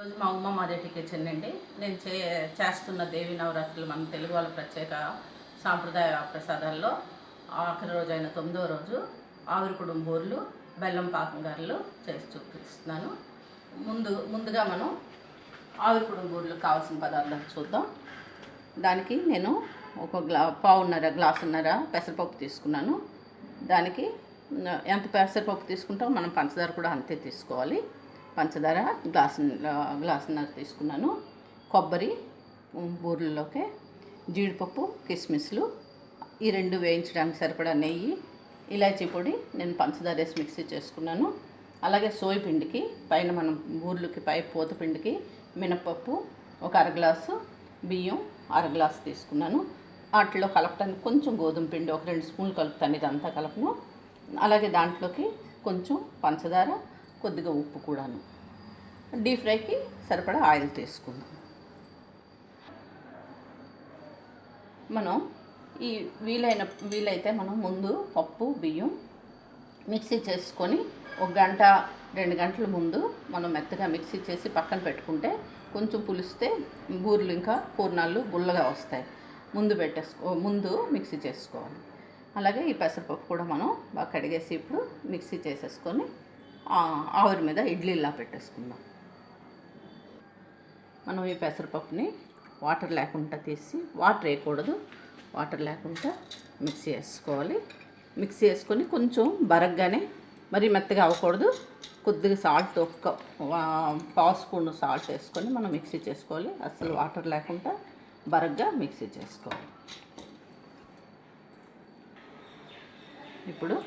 ఈరోజు మా ఉమ్మ మాదేటి కిచెన్ అండి నేను చే చేస్తున్న దేవి నవరాత్రులు మన తెలుగు వాళ్ళ ప్రత్యేక సాంప్రదాయ ప్రసాదాల్లో ఆఖరి రోజు అయిన తొమ్మిదో రోజు ఆవిరి కుడుంబూర్లు బెల్లం పాకం గారెలు చేసి చూపిస్తున్నాను. ముందు ముందుగా మనం ఆవిరి కుడుంబూర్లకు కావాల్సిన పదార్థాలు చూద్దాం. దానికి నేను ఒక గ్లా పావున్నర గ్లాసున్నర పెసరపప్పు తీసుకున్నాను. దానికి ఎంత పెసరపప్పు తీసుకుంటామో మనం పంచదార కూడా అంతే తీసుకోవాలి. పంచదార గ్లాస్ గ్లాసున్నర తీసుకున్నాను. కొబ్బరి బూరెల్లోకి జీడిపప్పు కిస్మిస్లు. ఈ రెండు వేయించడానికి సరిపడా నెయ్యి ఇలాచీ పొడి నేను పంచదార వేసి మిక్సీ చేసుకున్నాను. అలాగే సోయి పిండికి పైన మనం బూర్లకి పై పూత పిండికి మినపప్పు ఒక అర గ్లాసు బియ్యం అర గ్లాసు తీసుకున్నాను. వాటిలో కలపడానికి కొంచెం గోధుమ పిండి ఒక రెండు స్పూన్లు కలుపుతాను ఇదంతా కలపను. అలాగే దాంట్లోకి కొంచెం పంచదార కొద్దిగా ఉప్పు కూడాను. డీప్ ఫ్రైకి సరిపడా ఆయిల్ తీసుకుందాం. మనం ఈ వీలైన వీలైతే మనం ముందు పప్పు బియ్యం మిక్సీ చేసుకొని ఒక గంట రెండు గంటల ముందు మనం మెత్తగా మిక్సీ చేసి పక్కన పెట్టుకుంటే కొంచెం పులిస్తే బూర్లు ఇంకా పూర్ణాలు గుల్లగా వస్తాయి. ముందు పెట్టేసుకో ముందు మిక్సీ చేసుకోవాలి. అలాగే ఈ పెసరపప్పు కూడా మనం బాగా కడిగేసి ఇప్పుడు మిక్సీ చేసేసుకొని ఆవిరి మీద ఇడ్లీలా పెట్టేసుకుందాం. మనం ఈ పెసరపప్పుని వాటర్ లేకుండా తీసి వాటర్ వేయకూడదు. వాటర్ లేకుండా మిక్సీ వేసుకోవాలి. మిక్సీ వేసుకొని కొంచెం బరగ్గానే మరీ మెత్తగా అవ్వకూడదు. కొద్దిగా సాల్ట్ ఒక్క వా- పావు స్పూన్ సాల్ట్ వేసుకొని మనం మిక్సీ చేసుకోవాలి. అసలు వాటర్ లేకుండా బరగ్గా మిక్సీ చేసుకోవాలి. ఇప్పుడు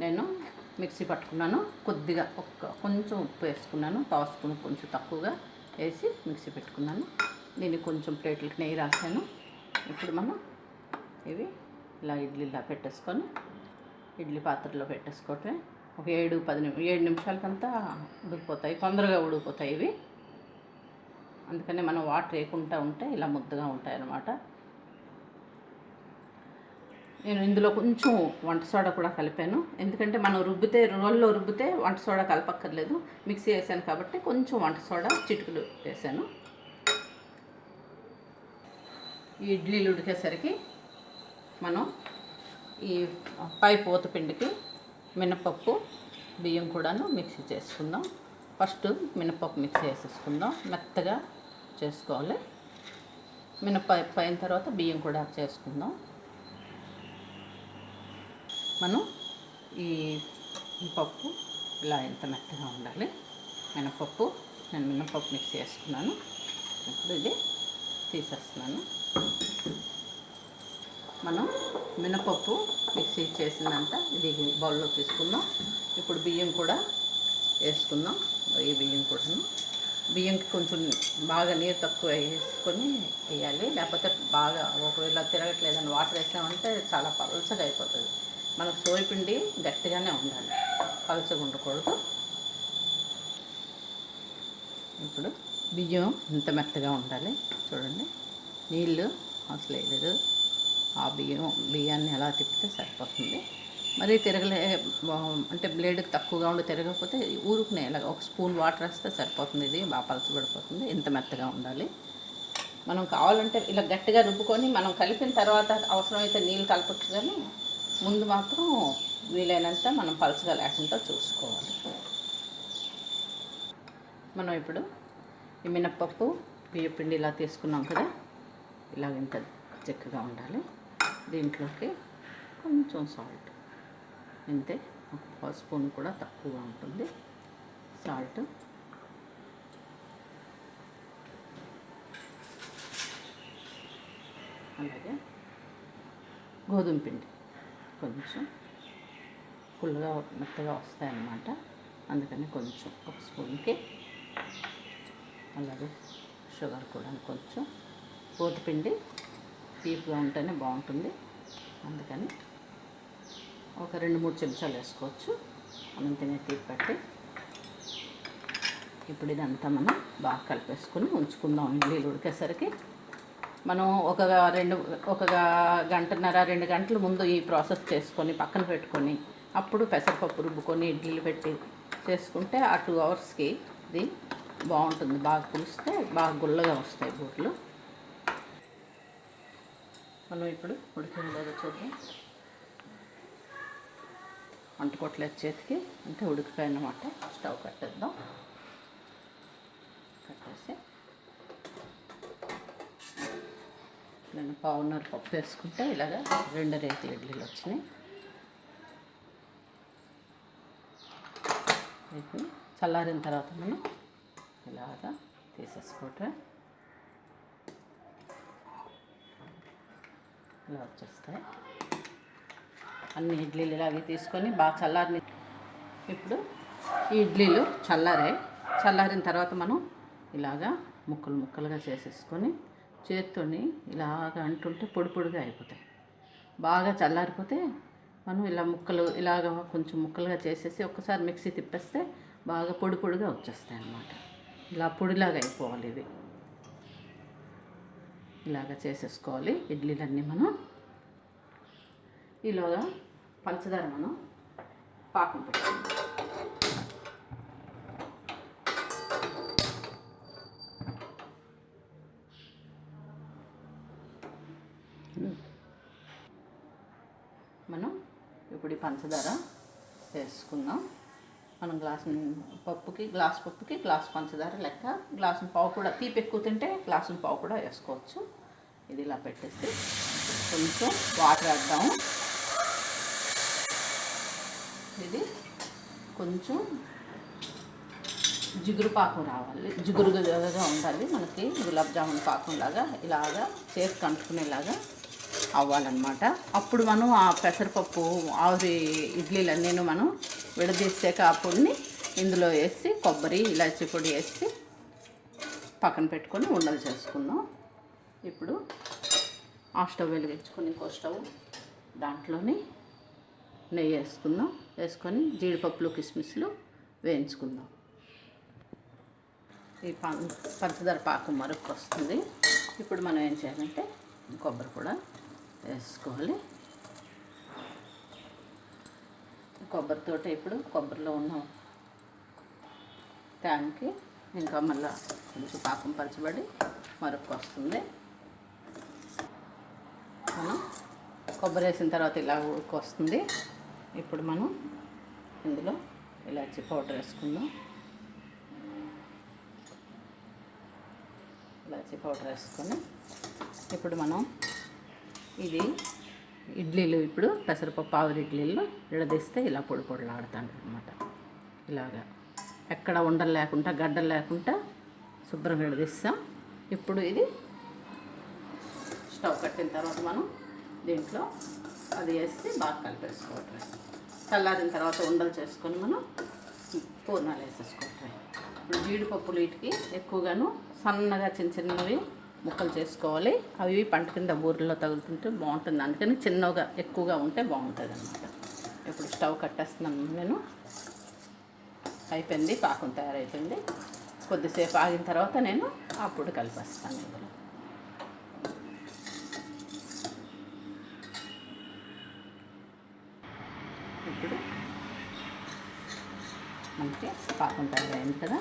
నేను మిక్సీ పట్టుకున్నాను. కొద్దిగా ఒక్క కొంచెం ఉప్పు వేసుకున్నాను. పావు కొంచెం తక్కువగా వేసి మిక్సీ పెట్టుకున్నాను. దీన్ని కొంచెం ప్లేట్లకి నెయ్యి రాసాను. ఇప్పుడు మనం ఇవి ఇలా ఇడ్లీలా పెట్టేసుకొని ఇడ్లీ పాత్రలో పెట్టేసుకోవటమే. ఒక ఏడు పది నిమి ఏడు నిమిషాలకంతా ఉడికిపోతాయి. తొందరగా ఉడికిపోతాయి ఇవి. అందుకనే మనం వాటర్ వేయకుండా ఉంటే ఇలా ముద్దగా ఉంటాయి అన్నమాట నేను ఇందులో కొంచెం వంట సోడా కూడా కలిపాను. ఎందుకంటే మనం రుబ్బితే రోల్లో రుబ్బితే వంట సోడా కలపక్కర్లేదు. మిక్సీ వేసాను కాబట్టి కొంచెం వంట సోడా చిటుకులు వేసాను. ఈ ఇడ్లీలు ఉడికేసరికి మనం ఈ పై పూత పిండికి మినపప్పు బియ్యం కూడాను మిక్సీ చేసుకుందాం. ఫస్ట్ మినపప్పు మిక్సీ వేసేసుకుందాం మెత్తగా చేసుకోవాలి. మినపప్పు అయిన తర్వాత బియ్యం కూడా చేసుకుందాం. మనం ఈ పప్పు ఇలా ఎంత మెత్తగా ఉండాలి? మినపప్పు నేను మినపప్పు మిక్స్ చేసుకున్నాను. ఇప్పుడు ఇది తీసేస్తున్నాను. మనం మినపప్పు మిక్సీ చేసిందంట ఇది బౌల్లో తీసుకుందాం. ఇప్పుడు బియ్యం కూడా వేసుకుందాం. ఈ బియ్యం కూడాను. బియ్యంకి కొంచెం బాగా నీరు తక్కువ వేసుకొని వేయాలి. లేకపోతే బాగా ఒకవేళ తిరగట్లేదని వాటర్ వేసామంటే చాలా పలచగా అయిపోతుంది. మనకు సోయపిండి గట్టిగానే ఉండాలి. పలచగా ఉండకూడదు. ఇప్పుడు బియ్యం ఇంత మెత్తగా ఉండాలి. చూడండి. నీళ్ళు అసలు వేయలేదు. ఆ బియ్యం బియ్యాన్ని ఎలా తిప్పితే సరిపోతుంది. మరి తిరగలే అంటే బ్లేడ్కి తక్కువగా ఉండి తిరగకపోతే ఊరుకునే ఇలా ఒక స్పూన్ వాటర్ వేస్తే సరిపోతుంది. ఇది బాగా పలచబడిపోతుంది ఇంత మెత్తగా ఉండాలి. మనం కావాలంటే ఇలా గట్టిగా రుబ్బుకొని మనం కలిపిన తర్వాత అవసరమైతే నీళ్ళు కలపచ్చు కానీ ముందు మాత్రం వీలైనంత మనం పలచగా లేకుండా చూసుకోవాలి. మనం ఇప్పుడు ఈ మినప్పప్పు బియ్యపిండి ఇలా తీసుకున్నాం కదా ఇలా ఇంత చెక్కగా ఉండాలి. దీంట్లోకి కొంచెం సాల్ట్. ఇంతే ఒక స్పూన్ కూడా తక్కువగా ఉంటుంది. సాల్ట్. అలాగే గోధుమ పిండి. కొంచెం ఫుల్గా మెత్తగా వస్తాయన్నమాట. అందుకని కొంచెం ఒక స్పూన్కి అలాగే షుగర్ కూడా కొంచెం పోతుపిండి తీపిగా ఉంటేనే బాగుంటుంది. అందుకని ఒక రెండు మూడు చెంచాలు వేసుకోవచ్చు. మనం తినే తీపి పట్టి ఇప్పుడు ఇదంతా మనం బాగా కలిపేసుకొని ఉంచుకుందాం ఇడ్లీలు ఉడికేసరికి మనం ఒక రెండు ఒక గంటన్నర రెండు గంటల ముందు ఈ ప్రాసెస్ చేసుకొని పక్కన పెట్టుకొని అప్పుడు పెసరపప్పు రుబ్బుకొని ఇడ్లీలు పెట్టి చేసుకుంటే ఆ టూ అవర్స్కి ఇది బాగుంటుంది. బాగా పులిస్తే బాగా గుల్లగా వస్తాయి బూట్లు మనం ఇప్పుడు ఉడికిందో చూద్దాం. అంటుకోవట్లేదు చేతికి. అంటే ఉడికిపోయినమాట స్టవ్ కట్టేద్దాం. కట్టేసి నేను పావున్నర పప్పు వేసుకుంటే ఇలాగా రెండు రేతి ఇడ్లీలు వచ్చినాయి. వీటిని చల్లారిన తర్వాత మనం ఇలాగా తీసేసుకుంటే ఇలా వచ్చేస్తాయి. అన్ని ఇడ్లీలు ఇలాగే తీసుకొని బాగా చల్లారిని ఇప్పుడు ఈ ఇడ్లీలు చల్లారాయి. చల్లారిన తర్వాత మనం ఇలాగా ముక్కలు ముక్కలుగా చేసేసుకొని చేత్తోని ఇలాగ అంటుంటే పొడి పొడిగా అయిపోతాయి. బాగా చల్లారిపోతే మనం ఇలా ముక్కలు ఇలాగ కొంచెం ముక్కలుగా చేసేసి ఒక్కసారి మిక్సీ తిప్పేస్తే బాగా పొడి పొడిగా వచ్చేస్తాయి అన్నమాట ఇలా పొడిలాగా అయిపోవాలి ఇవి. ఇలాగ చేసేసుకోవాలి ఇడ్లీలన్నీ మనం. ఈలోగా పంచదార మనం పాకం పెట్టుకుందాం మనం ఇప్పుడు ఈ పంచదార వేసుకుందాం. మనం గ్లాస్ పప్పుకి గ్లాస్ పప్పుకి గ్లాస్ పంచదార లెక్క గ్లాసు పావు కూడా తీపి ఎక్కువ తింటే గ్లాసు పావు కూడా వేసుకోవచ్చు. ఇది ఇలా పెట్టేసి కొంచెం వాటర్ వేద్దాము ఇది కొంచెం జిగురు పాకం రావాలి. జిగురుగా ఉండాలి మనకి గులాబ్ జామున్ పాకం లాగా ఇలాగా చేసి కంటుకునేలాగా అవ్వాలన్నమాట. అప్పుడు మనం ఆ పెసరపప్పు ఆవిరి ఇడ్లీలన్నీ మనం విడదీసాక ఆ పొడిని ఇందులో వేసి కొబ్బరి ఇలాచీ పొడి వేసి పక్కన పెట్టుకొని ఉండలు చేసుకుందాం ఇప్పుడు ఆ స్టవ్ వెలిగించుకొని ఇంకో స్టవ్ దాంట్లోని నెయ్యి వేసుకుందాం. వేసుకొని జీడిపప్పులు కిస్మిస్లు వేయించుకుందాం. ఈ పంచదార పాకం మరొక వస్తుంది ఇప్పుడు మనం ఏం చేయాలంటే కొబ్బరి కూడా వేసుకోవాలి. కొబ్బరితో ఇప్పుడు కొబ్బరిలో ఉన్న ట్యాంక్కి ఇంకా మళ్ళీ కొంచెం పాకం పరచబడి మరొక వస్తుంది. మనం కొబ్బరి వేసిన తర్వాత ఇలా ఉడికి వస్తుంది. ఇప్పుడు మనం ఇందులో ఇలాచి పౌడర్ వేసుకుందాం. ఇలాచి పౌడర్ వేసుకొని ఇప్పుడు మనం ఇది ఇడ్లీలు ఇప్పుడు పెసరపప్పు ఆవిరి ఇడ్లీలు విడదీస్తే ఇలా పొడి పొడిలాడుతాను అనమాట ఇలాగా. ఎక్కడ ఉండలు లేకుండా గడ్డలు లేకుండా శుభ్రంగా విడదీస్తాం ఇప్పుడు ఇది స్టవ్ కట్టిన తర్వాత మనం దీంట్లో అది వేసి బాగా కలిపేసుకోవటం చల్లారిన తర్వాత ఉండలు చేసుకొని మనం పూర్ణాలు వేసేసుకోవటం ఇప్పుడు జీడిపప్పులు వీటికి ఎక్కువగాను సన్నగా చిన్న చిన్నవి ముక్కలు చేసుకోవాలి. అవి పంట కింద బూరెల్లో తగులుతుంటే బాగుంటుంది. అందుకని చిన్నగా ఎక్కువగా ఉంటే బాగుంటుంది అనమాట ఇప్పుడు స్టవ్ కట్టేస్తున్నాను నేను. అయిపోయింది. పాకం తయారైపోయింది. కొద్దిసేపు ఆగిన తర్వాత నేను అప్పుడు కలిపేస్తాను ఇందులో. ఇప్పుడు మనకి పాకం తయారైంది కదా.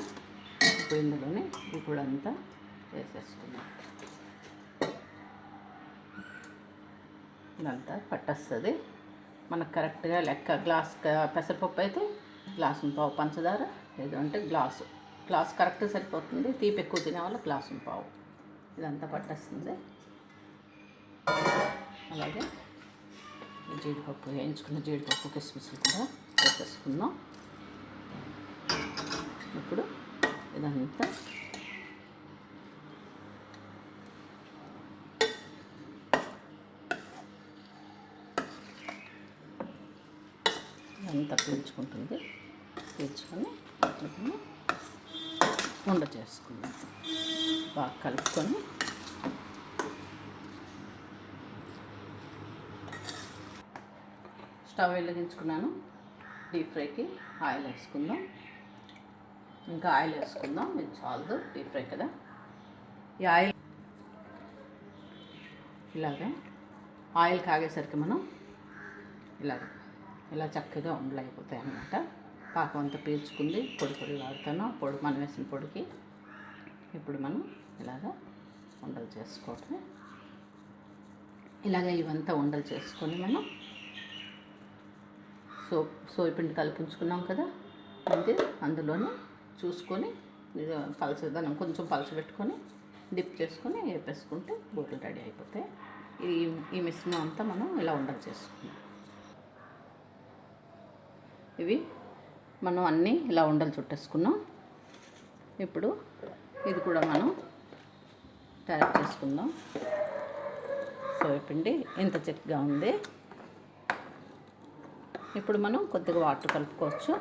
ఇప్పుడు ఇందులోనే ఇప్పుడు అంతా వేసేసుకున్నాం. ఇదంతా పట్టేస్తుంది. మనకు కరెక్ట్గా లెక్క గ్లాస్ పెసరపప్పు అయితే గ్లాసు పావు పంచదార లేదంటే గ్లాసు. గ్లాస్ కరెక్ట్ సరిపోతుంది. తీపి ఎక్కువ తినే వాళ్ళు గ్లాసు పావు. ఇదంతా పట్టేస్తుంది. అలాగే జీడిపప్పు వేయించుకున్న జీడిపప్పు కిస్మిస్లు కూడా వేసేసుకుందాం ఇప్పుడు ఇదంతా తప్పించుకుంటుంది పీల్చుకుంటుంది పీల్చుకొని ఉండ చేసుకుందాం. బాగా కలుపుకొని స్టవ్ వెలిగించుకున్నాను. డీప్ ఫ్రైకి ఆయిల్ వేసుకుందాం. ఇంకా ఆయిల్ వేసుకుందాం. ఇది చాలదు డీప్ ఫ్రై కదా. ఈ ఆయిల్ ఇలాగా ఆయిల్ కాగేసరికి మనం ఇలాగ ఇలా చక్కగా ఉండలు అయిపోతాయి అన్నమాట. పాకం అంతా పీల్చుకుంది. పొడి పొడి వాడుతాను. పొడి మనం వేసిన పొడికి ఇప్పుడు మనం ఇలాగా ఉండలు చేసుకోవటం ఇలాగ ఇవంతా ఉండలు చేసుకొని మనం సో సోయపిండి కలిపించుకున్నాం కదా. ఇది అందులోనే చూసుకొని పలచదనం కొంచెం పలచబెట్టుకొని డిప్ చేసుకొని వేపేసుకుంటే బూరెలు రెడీ అయిపోతాయి. ఈ ఈ మిశ్రమం అంతా మనం ఇలా ఉండలు చేసుకున్నాం. ఇవి మనం అన్నీ ఇలా ఉండలు చుట్టేసుకున్నాం. ఇప్పుడు ఇది కూడా మనం తయారు చేసుకుందాం. సోయపిండి ఇంత చిక్కగా ఉంది. ఇప్పుడు మనం కొద్దిగా వాటర్ కలుపుకోవచ్చు.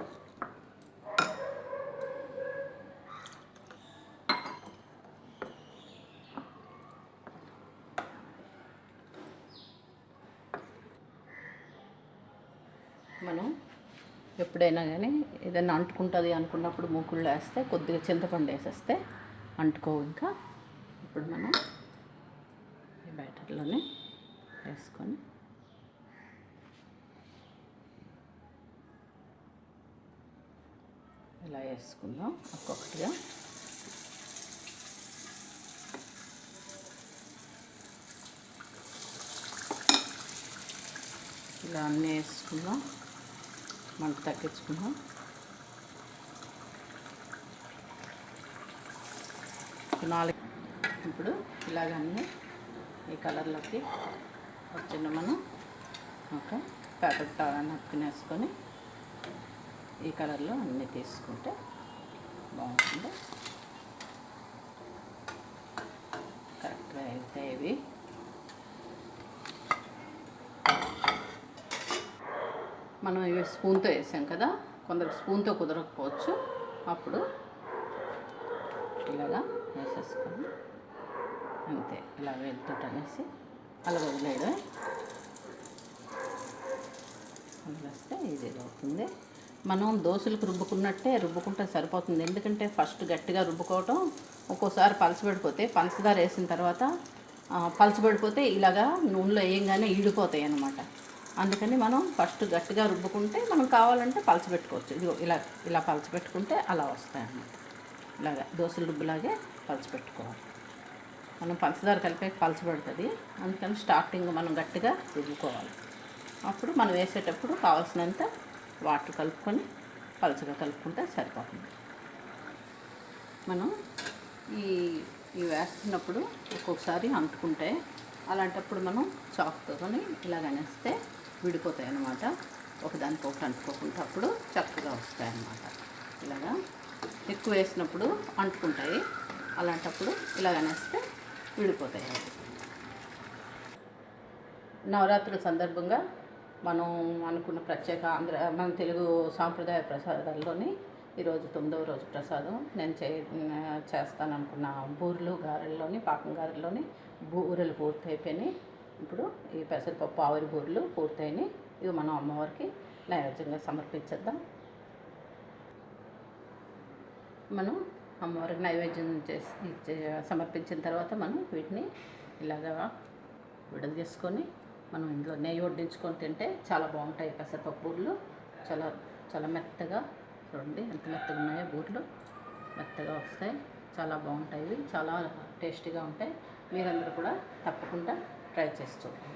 మనం ఎప్పుడైనా కానీ ఏదైనా అంటుకుంటుంది అనుకున్నప్పుడు మూకుళ్ళు వేస్తే కొద్దిగా చింతపండు వేసేస్తే అంటుకోవు ఇంకా. ఇప్పుడు మనం ఈ బ్యాటర్లోనే వేసుకొని ఇలా వేసుకుందాం ఒక్కొక్కటిగా. ఇలా అన్నీ వేసుకుందాం. మంట తగ్గించుకుందాం. నాలుగు ఇప్పుడు ఇలాగన్నీ ఈ కలర్లోకి వచ్చిన మనం. ఒక పేపర్ నప్పుకుని వేసుకొని ఈ కలర్లో అన్నీ తీసుకుంటే బాగుంటుంది. కరెక్ట్గా అయితే ఇవి. మనం ఇవి స్పూన్తో వేసాం కదా కొందరు స్పూన్తో కుదరకపోవచ్చు. అప్పుడు ఇలాగా వేసేసుకొని అంతే ఇలా వెళ్తుంట అనేసి అలా వదిలేయడం వదిలేస్తే ఇది అవుతుంది మనం దోశలకు రుబ్బుకున్నట్టే రుబ్బుకుంటే సరిపోతుంది. ఎందుకంటే ఫస్ట్ గట్టిగా రుబ్బుకోవటం ఒక్కోసారి పలచబడిపోతే పంచదార వేసిన తర్వాత ఆ, పలచబడిపోతే ఇలాగా నూనెలో వేయంగానే ఈడిపోతాయి అన్నమాట. అందుకని మనం ఫస్ట్ గట్టిగా రుబ్బుకుంటే మనం కావాలంటే పలచబెట్టుకోవచ్చు ఇదిగో ఇలా ఇలా పలచబెట్టుకుంటే అలా వస్తాయి అన్నమాట ఇలాగా దోశల రుబ్బులాగే పలచబెట్టుకోవాలి మనం పంచదార కలిపే పలచబడుతుంది అందుకని స్టార్టింగ్ మనం గట్టిగా రుబ్బుకోవాలి. అప్పుడు మనం వేసేటప్పుడు కావాల్సినంత వాటర్ కలుపుకొని పలచగా కలుపుకుంటే సరిపోతుంది. మనం ఈ ఇవి వేస్తున్నప్పుడు ఒక్కొక్కసారి అంటుకుంటే అలాంటప్పుడు మనం చాక్తో కానీ ఇలాగనేస్తే విడిపోతాయి అన్నమాట ఒకదానికి ఒకటి అంటుకోకుండా అప్పుడు చక్కగా వస్తాయి అన్నమాట ఇలాగా ఎక్కువ వేసినప్పుడు అంటుకుంటాయి. అలాంటప్పుడు ఇలాగనేస్తే విడిపోతాయి. నవరాత్రుల సందర్భంగా మనం అనుకున్న ప్రత్యేక ఆంధ్ర మన తెలుగు సాంప్రదాయ ప్రసాదాల్లోని ఈరోజు తొమ్మిదవ రోజు ప్రసాదం. నేను చే చేస్తాను అనుకున్న బూరెలు గారెల్లోని పాకం గారెల్లోని బూరెలు పూర్తయిపోయినాయి. ఇప్పుడు ఈ పెసరపప్పు ఆవిరి బూరెలు పూర్తయినాయి. ఇవి మనం అమ్మవారికి నైవేద్యంగా సమర్పించేద్దాం. మనం అమ్మవారికి నైవేద్యం చేసి సమర్పించిన తర్వాత మనం వీటిని ఇలాగా విడద చేసుకొని మనం ఇందులో నెయ్యి వడ్డించుకొని తింటే చాలా బాగుంటాయి పెసరపప్పు బూరెలు. చాలా చాలా మెత్తగా చూడండి ఎంత మెత్తగా ఉన్నాయో బూరెలు. మెత్తగా వస్తాయి. చాలా బాగుంటాయి ఇవి. చాలా టేస్టీగా ఉంటాయి. మీరందరూ కూడా తప్పకుండా ట్రై చేస్తూ